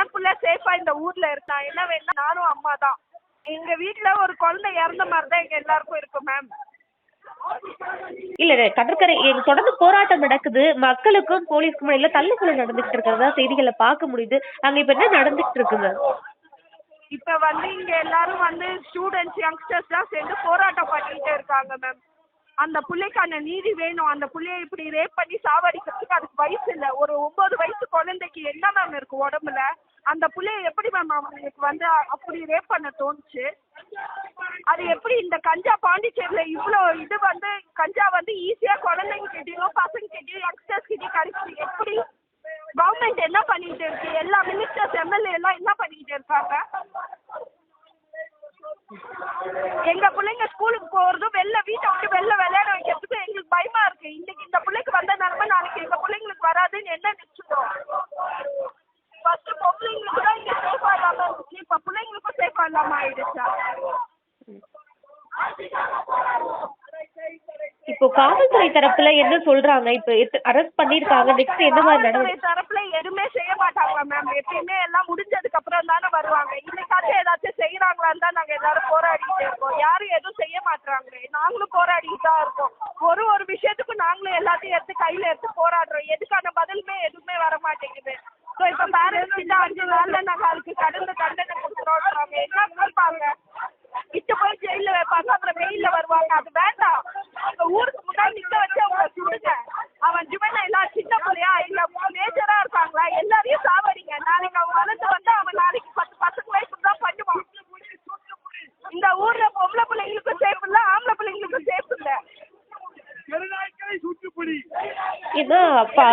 என் புள்ள சேஃபா இந்த ஊர்ல இருக்கா என்ன வேணா நானும் அம்மா தான். எங்க வீட்ல ஒரு குழந்தை இறந்த மாதிரி தான் எங்க எல்லாருக்கும் இருக்கு மேம் இல்ல கடற்கரை தொடர்ந்து போராட்டம் நடக்குது. மக்களுக்கும் போலீஸ்க்கும் இடையில தள்ளுக்குள்ள நடந்துகிட்டு இருக்கிறதா செய்திகளை பார்க்க முடியுது. அங்க இப்ப என்ன நடந்துகிட்டு இருக்குங்க இப்ப வந்து இங்க எல்லாரும் வந்து ஸ்டூடெண்ட்ஸ் யங்ஸ்டர்ஸ் தான் சேர்ந்து போராட்டம் பண்ணிட்டு இருக்காங்க மேம் அந்த புள்ளைக்கான நீதி வேணும். அந்த புள்ளைய இப்படி ரேப் பண்ணி சாவடிக்கிறதுக்கு அதுக்கு வயசு இல்ல. ஒரு ஒன்பது வயசு குழந்தைக்கு என்ன மேம் இருக்கு உடம்புல? அந்த புள்ளைய எப்படி மேம் அவங்களுக்கு வந்து அப்படி ரேப் பண்ண தோணுச்சு? அது எப்படி இந்த கஞ்சா பாண்டிச்சேரியில இவ்வளோ இது வந்து கஞ்சா வந்து ஈஸியா குழந்தைங்க கிட்டயும் பசங்க கிட்டயும் யங்ஸ்டர்ஸ் கிட்டயும் எப்படி கவர்மெண்ட் என்ன பண்ணிட்டு இருக்கு? எல்லா மினிஸ்டர்ஸ் எம்எல்ஏ எல்லாம் என்ன பண்ணிட்டு இருக்காங்க? எங்க பிள்ளைங்க ஸ்கூலுக்கு போறதும் வெளில வீட்டை விட்டு வெளில விளையாட வைக்கிறதுக்கு எங்களுக்கு பயமா இருக்கு இன்னைக்கு இந்த பிள்ளைக்கு வந்த நிலைமை நாளைக்கு எங்க பிள்ளைங்களுக்கு வராதுன்னு என்ன நிச்சயம் ஃபர்ஸ்ட் பொம்பளைங்களுக்கு தான் இங்க சேஃபா இல்லாம இருந்துச்சு இப்ப பிள்ளைங்களுக்கும் சேஃபா இல்லாம ஆயிடுச்சா இப்போ காவல்துறை தரப்புல என்ன சொல்றாங்க? இப்ப அரெஸ்ட் பண்ணிருக்காங்க. நெக்ஸ்ட் என்ன மாதிரி காவல்துறை நடவடிக்கை தரப்புல எதுவுமே செய்ய மாட்டாங்க மேம் எப்பயுமே எல்லாம் முடிஞ்சதுக்கு அப்புறம் தானே வருவாங்க. இன்னைக்காச்சும் ஏதாச்சும் செய்யறாங்களான்னு தான் நாங்க எல்லாரும் போராடிட்டு இருக்கோம். யாரும் எதுவும் செய்ய மாட்டாங்களே நாங்களும் போராடிட்டு தான் இருக்கோம். ஒரு ஒரு விஷயத்துக்கும் நாங்களும் எல்லாத்தையும் எடுத்து கையில எடுத்து போராடுறோம். எதுக்கான பதிலுமே எதுவுமே வர மாட்டேங்குது ஸோ இப்போ பேரண்ட்ஸ் கிட்ட அஞ்சு நாள்ல நாங்க அதுக்கு கடந்த தண்டனை கொடுக்குறோம் என்ன கொடுப்பாங்க இட்டு போய் ஜெயில வைப்பாங்க அப்புறம் வெயில்ல வருவாங்க அது வேண்டாம் அவங்க ஊருக்கு முன்னாடி நிக்க வச்சு அவங்க சுடுங்க அவன் ஜுவன எல்லாம் சின்ன பிள்ளையா இல்ல மேஜரா இருக்காங்களா எல்லாரையும் சாவடிங்க நாளைக்கு அவன் வளர்ந்து வந்து அவன் நாளைக்கு பத்து பத்துக்கு வயசுக்கு தான் பண்ணுவான் இந்த ஊர்ல பொம்பளை பிள்ளைங்களுக்கும் சேஃப் இல்ல ஆம்பளை பிள்ளைங்களுக்கும் சேஃப் இல்ல.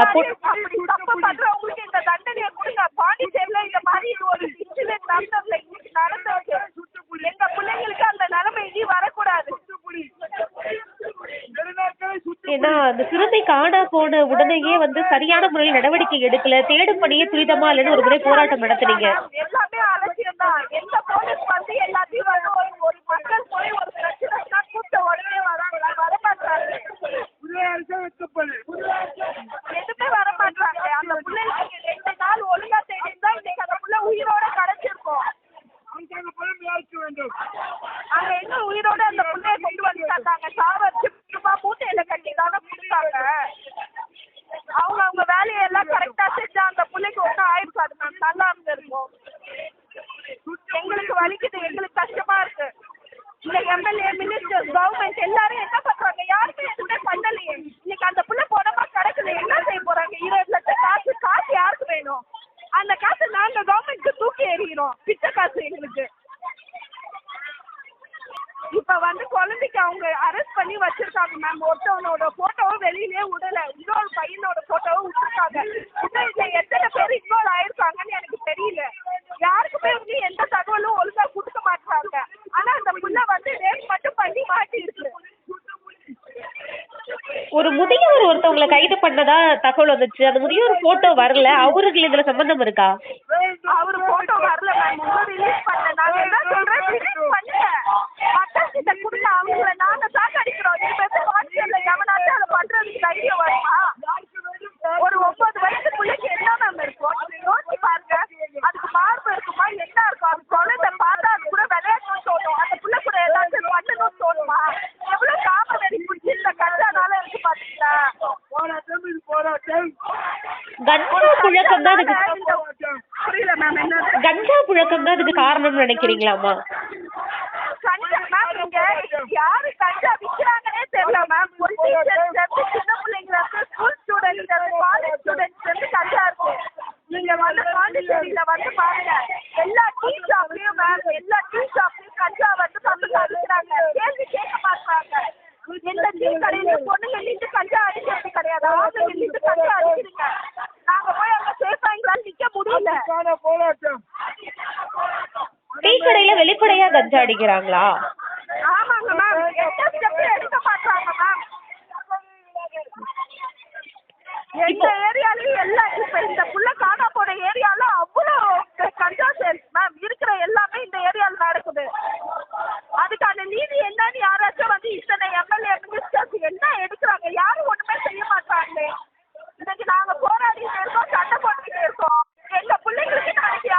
அப்படி தப்பு பண்றவங்களுக்கு இந்த தண்டனையை கொடுங்க. பாண்டிச்சேரியில இந்த மாதிரி ஒரு இன்சிடென்ட் நடந்ததுல இன்னைக்கு நடந்திருக்கு. எங்க பிள்ளைங்களுக்கு அந்த நிலைமை இனி வரக்கூடாது. ஏன்னா அந்த சிறுத்தை காணா போன உடனேயே வந்து சரியான முறையில் நடவடிக்கை எடுக்கல. தேடும் பணியே துரிதமா இல்லைன்னு ஒரு முறை போராட்டம் நடத்துனீங்க எல்லாமே அலட்சியம் தான் எந்த போலீஸ் வந்து எல்லாத்தையும் வந்து ஒரு ஒரு மக்கள் போய் ஒரு பிரச்சனைனா கூப்பிட்ட உடனே வராங்களா வர மாட்டாங்க எதுவுமே வர மாட்டாங்க அந்த பிள்ளைங்களுக்கு ரெண்டு நாள் ஒழுங்கா தேடிருந்தா இன்னைக்கு அந்த பிள்ளை உயிரோட கிடைச்சிருக்கும் அங்க எங்க உயிரோட அந்த பிள்ளைய கொண்டு வந்து தந்தாங்க? சாவடிச்சு சும்மா மூட்டையில கட்டி தானே கொடுத்தாங்க. அவங்க அவங்க வேலையை எல்லாம் கரெக்டா செஞ்சா அந்த பிள்ளைக்கு ஒன்றும் ஆயிருக்காது மேம் நல்லா இருந்திருக்கும் எங்களுக்கு வலிக்குது எங்களுக்கு கஷ்டமா இருக்கு. இந்த எம்எல்ஏ மினிஸ்டர் கவர்மெண்ட் எல்லாரும் என்ன பண்றாங்க? யாருமே எதுவுமே பண்ணலையே. இன்னைக்கு அந்த புள்ள போனமா கிடக்குது. என்ன செய்ய போறாங்க? இருபது லட்சம் காசு காசு யாருக்கு வேணும்? அந்த காசு நாங்க கவர்மெண்ட்க்கு தூக்கி எறிகிறோம். பிச்சை காசு எங்களுக்கு இப்ப வந்து குழந்தைக்கு அவங்க அரெஸ்ட் பண்ணி வச்சிருக்காங்க மேம் ஒருத்தவனோட போட்டோவும் வெளியிலே விடல இன்னொரு பையனோட போட்டோவும் விட்டுருக்காங்க இன்னும் இதுல எத்தனை பேர் இன்வால்வ் ஆயிருக்காங்கன்னு எனக்கு தெரியல யாருக்குமே வந்து எந்த தகவலும் ஒழுங்கா கொடுக்க மாட்டாங்க ஆனா அந்த புள்ள வந்து ரேப் மட்டும் பண்ணி மாட்டி இருக்கு ஒரு முதியவர் ஒருத்தவங்களை கைது பண்ணதா தகவல் வந்துச்சு. அந்த முதியவர் போட்டோ வரல. அவருக்கு இதுல சம்பந்தம் இருக்கா? அவரு போட்டோ வரல. மேம் ரிலீஸ் பண்ணல நாங்க என்ன சொல்றேன் ரிலீஸ் பண்ணுங்க மக்கள் கிட்ட கொடுங்க அவங்கள நாங்க சாக்கடிக்கிறோம் இப்ப எப்படி வாட்ஸ்அப்ல எவனாச்சும் அதை பண்றதுக்கு தைரியம் வருமா ஒரு ஒன்பது வயசு பிள்ளைக்கு என்ன மேம் இருக்கும் நீங்க யோசிச்சு பாருங்க அதுக்கு மார்பு இருக்குமா என்ன இருக்கும் அது குழந்தை பார்த்தா அது கூட விளையாடணும்னு தோணும் அந்த பிள்ளை கூட ஏதாச்சும் பண்ணணும்னு தோணுமா எவ்வளவு காமவெறி பிடிச்சி இந்த கஞ்சானால இருக்கு பாத்தீங்களா கஞ்சா புழக்கம் தான் அதுக்கு புரியல மேம் என்ன கஞ்சா புழக்கம் தான் அதுக்கு காரணம்னு நினைக்கிறீங்களாமா கஞ்சா மேம் இங்க யாரு கஞ்சா விக்கிறாங்கன்னே தெரியல மேம் ஒரு டீச்சர்ஸ்ல இருந்து சின்ன பிள்ளைங்கள இருந்து ஸ்கூல் ஸ்டூடெண்ட்ஸ்ல இருந்து காலேஜ் ஸ்டூடெண்ட்ஸ்ல இருந்து கஞ்சா இருக்கு. நீங்க வந்து பாண்டிச்சேரியில வந்து பாருங்க. எல்லா டீ ஷாப்லயும் மேம் எல்லா டீ ஷாப்லயும் கஞ்சா வந்து பசங்க அடிக்கிறாங்க கேள்வி கேட்க மாட்டாங்க எந்த டீ கடையிலயும் பொண்ணுங்க நின்று கஞ்சா அடிக்கிறது கிடையாது. ஆம்பளைங்க நின்று கஞ்சா அடிக்கிறீங்க நாங்க போய் அங்க சேஃபா எங்களால நிக்க முடியல டீ கடையில கஞ்சா அடிக்கிறாங்களா? ஆமாங்க மேம். எந்த ஸ்டெப் எடுக்க மாட்டாங்க மேம்? எந்த ஏரியாலயும் எல்லாம் இப்ப இந்த புள்ள காணா போன ஏரியால அவ்வளோ கஞ்சா சேல்ஸ் மேம் இருக்கிற எல்லாமே இந்த ஏரியால நடக்குது அதுக்கான நீதி என்னன்னு யாராச்சும் வந்து இத்தனை எம்எல்ஏ மினிஸ்டர்ஸ் என்ன எடுக்கிறாங்க யாரும் ஒண்ணுமே செய்ய மாட்டாங்களே இன்னைக்கு நாங்க போராடிட்டு இருக்கோம் சண்டை போட்டுக்கிட்டு இருக்கோம் எங்க பிள்ளைங்களுக்கு நாளைக்கு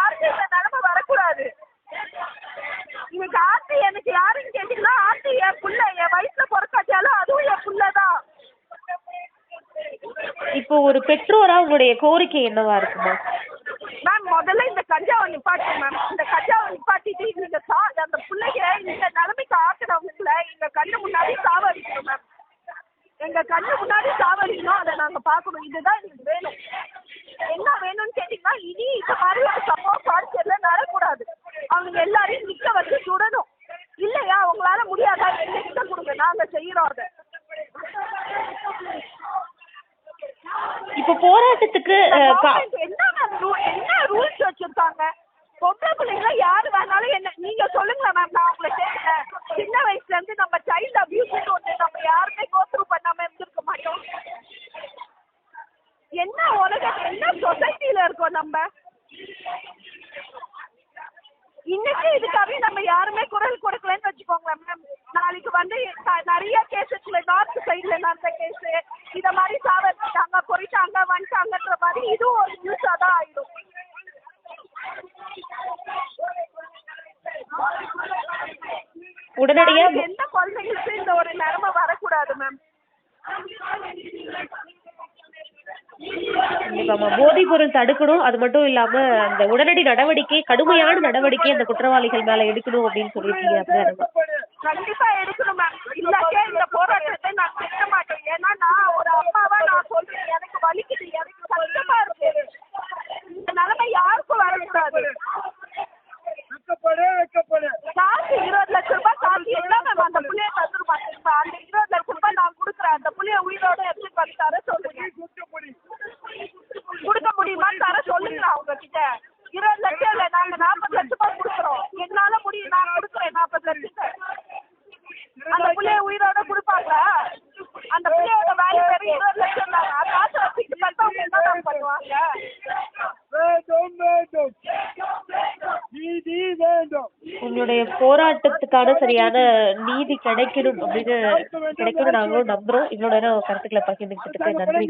இப்போ ஒரு பெற்றோரா உங்களுடைய கோரிக்கை என்னவா இருக்குமா? மேம் முதல்ல இந்த கஞ்சாவை நிப்பாட்டு மேம் இந்த கஞ்சாவை நிப்பாட்டிட்டு இந்த சா அந்த பிள்ளைங்க இந்த நிலைமைக்கு ஆக்குறவங்கள எங்க கண்ணு முன்னாடி சாவடிக்கணும் மேம் எங்க கண்ணு முன்னாடி சாவடிக்கணும் அதை நாங்க பார்க்கணும். இதுதான் எங்களுக்கு வேணும். என்ன வேணும்னு கேட்டீங்கன்னா இனி இந்த மாதிரி ஒரு சம்பவம் பாண்டிச்சேரியில நடக்கூடாது அவங்க எல்லாரையும் நிக்க வச்சு சுடணும். இல்லையா? அவங்களால முடியாதா? எங்க கிட்ட கொடுங்க. நாங்க செய்யறோம் அதை. இப்போ போராட்டத்துக்கு என்ன மேம் என்ன ரூல்ஸ் வச்சிருக்காங்க? பொம்பளை பிள்ளைங்கள யாரு வேணாலும் என்ன நீங்க சொல்லுங்க மேம் நான் உங்களை கேட்கிறேன் சின்ன வயசுல இருந்து நம்ம சைல்டு அபியூஸ் ஒன்று நம்ம யாருமே கோத்ரூ பண்ணாம இருந்திருக்க மாட்டோம். என்ன உலகம் என்ன சொசைட்டில இருக்கோம் நம்ம? இன்னைக்கு இதுக்காக நம்ம யாருமே குரல் கொடுக்கலன்னு வச்சுக்கோங்களேன் மேம் நாளைக்கு வந்து நிறைய கேசஸ்ல நார்த் சைடுல நடந்த கேஸ் இத மாதிரி சாவடிச்சிட்டாங்க போயிட்டாங்க வந்துட்டாங்கன்ற மாதிரி இதுவும் ஒரு நியூஸா தான் ஆயிடும் உடனடியா எந்த குழந்தைங்களுக்கும் இந்த ஒரு நிலைமை வரக்கூடாது மேம் கண்டிப்பாமா போதைப் பொருள் தடுக்கணும். அது மட்டும் இல்லாம அந்த உடனடி நடவடிக்கை கடுமையான நடவடிக்கை அந்த குற்றவாளிகள் மேல எடுக்கணும் அப்படின்னு சொல்லியிருக்கீங்க அப்படிதானே கண்டிப்பா எடுக்கணும் மேம் இந்த போராட்டத்தை நான் நிறுத்த மாட்டேன் ஏன்னா நான் ஒரு அம்மாவா நான் சொல்றேன் எனக்கு வலிக்குது எனக்கு கஷ்டமா இருக்கு இந்த நிலைமை யாருக்கும் வரக்கூடாது வெக்கப்படு வெக்கப்படு காசு இருபது லட்ச ரூபாய் காசு எல்லாம் மேம் அந்த புள்ளைய தந்துருமா திரும்ப அந்த இருபது லட்ச ரூபாய் நான் கொடுக்குறேன் அந்த புள்ளைய உயிரோட எடுத்து வந்து தர சொல்லுங்க சுத்தப்படி கொடுக்க முடியுமா தர சொல்லுங்க அவங்க கிட்ட இருபது லட்சம் இல்ல நாங்க நாற்பது லட்ச ரூபாய் கொடுக்குறோம் என்னால முடியும் நான் கொடுக்குறேன் நாற்பது லட்சத்தை அந்த புள்ளைய உயிரோட கொடுப்பாங்களா அந்த புள்ளையோட வேல்யூ வெறும் இருபது லட்சம் தாங்க காசு வச்சுக்கிட்டு பார்த்தவங்க என்ன மேம் பண்ணுவாங்க வேண்டும் வேண்டும் நீதி வேண்டும் உங்களுடைய போராட்டத்துக்கான சரியான நீதி கிடைக்கணும் அப்படின்னு கிடைக்கணும் நாங்களும் நம்புறோம். இவ்வளவு நேரம் கருத்துக்களை பகிர்ந்துக்கிட்டதுக்கு அரசாங்க நன்றி